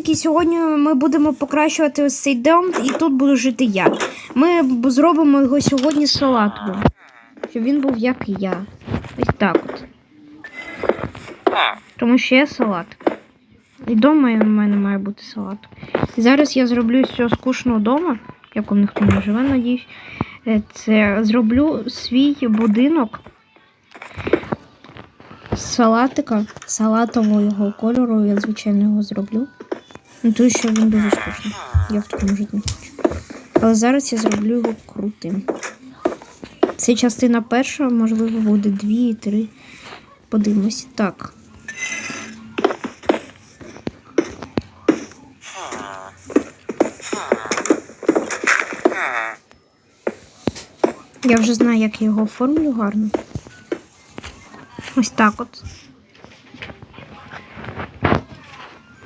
салатики. Сьогодні ми будемо покращувати ось цей дом, і тут буду жити я. Ми зробимо його сьогодні салатовим, щоб він був як і я. Ось так от. Тому що я салат. І дома в мене має бути салат. І зараз я зроблю з цього скучного дома, в якому ніхто не живе, надіюсь. Е, Це зроблю свій будинок салатика, салатового кольору, я звичайно його зроблю. Ну, тому що він дуже скучний. Я в такому жити не хочу. Але зараз я зроблю його крутим. Це частина перша, можливо, буде дві, три. Подивимось. Так. Я вже знаю, як я його оформлю гарно. Ось так от.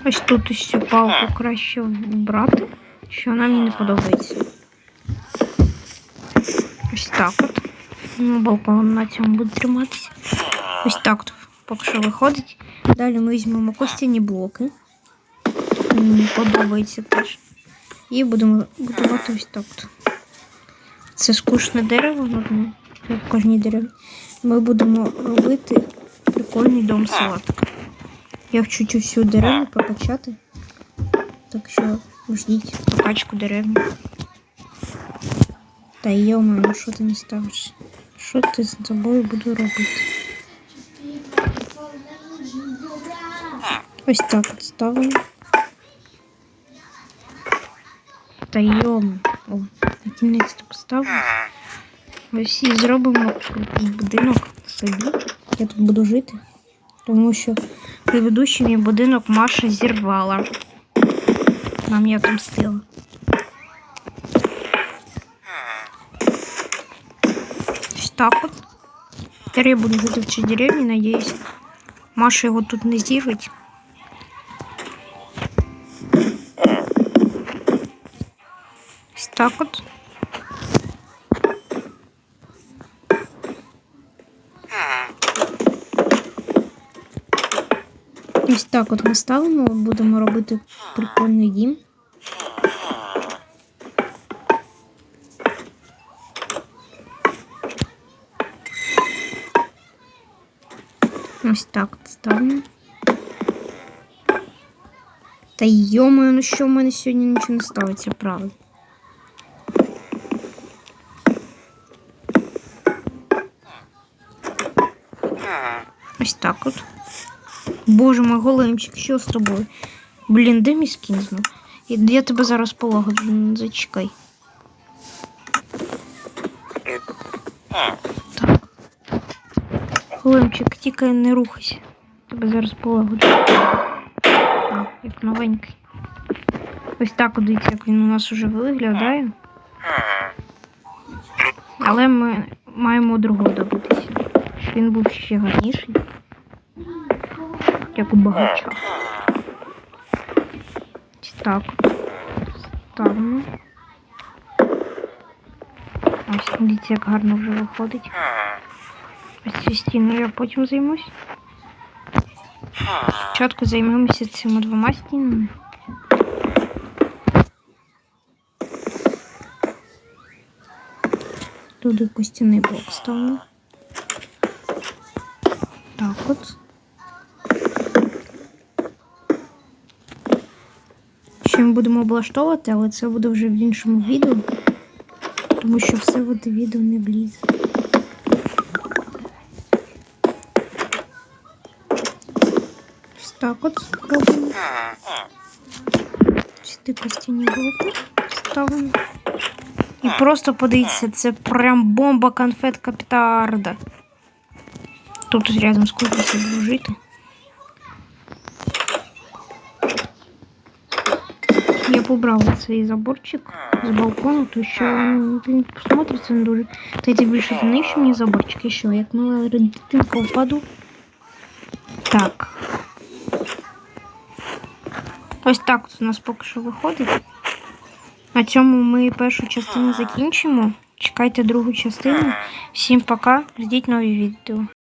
Ось тут ось палку краще вбрати, що вона мені не подобається. Ось так от. Ну, балкон на цьому буде триматися. Ось так от поки що виходить. Далі ми візьмемо костяні блоки. Мені подобається теж. І будемо будувати ось так. От. Це скучне дерево, як в кожній дереві. Ми будемо робити прикольний дом салатик. Я хочу цю всю деревню прокачати. Так що ждіть прокачку деревні. Та йома, ну що ти не ставиш? Що ти з тобою буду робити? Ось так от ставимо. Та йома. О, кінець так ставимо. Ось і зробимо будинок собі. Я тут буду жити. Тому що предыдущий мій будинок Маша зірвала. Нам я отомстила. Ось так от. Тепер я буду жити в цій деревні, надіюсь. Маша його тут не зірвить. Ось так от. Ось так от ми ставимо, будемо робити прикольний дім. Ось так от ставимо. Та йомаю, ну що в мене сьогодні нічого не ставиться, правда. Ось так от. Боже мой големчик, що з тобою? Блін, де мій скін знов? Я тебе зараз полагоджу, зачекай. Так. Големчик, тільки не рухайся. Тебе зараз полагоджу. А, як новенький. Ось так дивіться, як він у нас уже виглядає. Але ми маємо другого добитися. Він був ще гарніший. Як у багача. Так. Ставимо. Ось, дивіться, як гарно вже виходить. Ось цю стіну я потім займусь. Спочатку займемося цими двома стінами. Туди костяний блок ставимо. Так от. Ще ми будемо облаштовувати, але це буде вже в іншому відео, тому що все це відео не влізе. Ось так от робимо. Сюди костяні блоки ставимо. І просто подивіться, це прям бомба конфетка петарда. Тут рядом з кузницею жити. Я побрала цей заборчик з балкону, то що він смотриться не дуже. Та йти більше за навіщо мені заборчик і що, як мала дитинка впаду. Так. Ось так от у нас поки що виходить. На цьому ми першу частину закінчимо. Чекайте другу частину. Всім пока. Ждіть нові відео.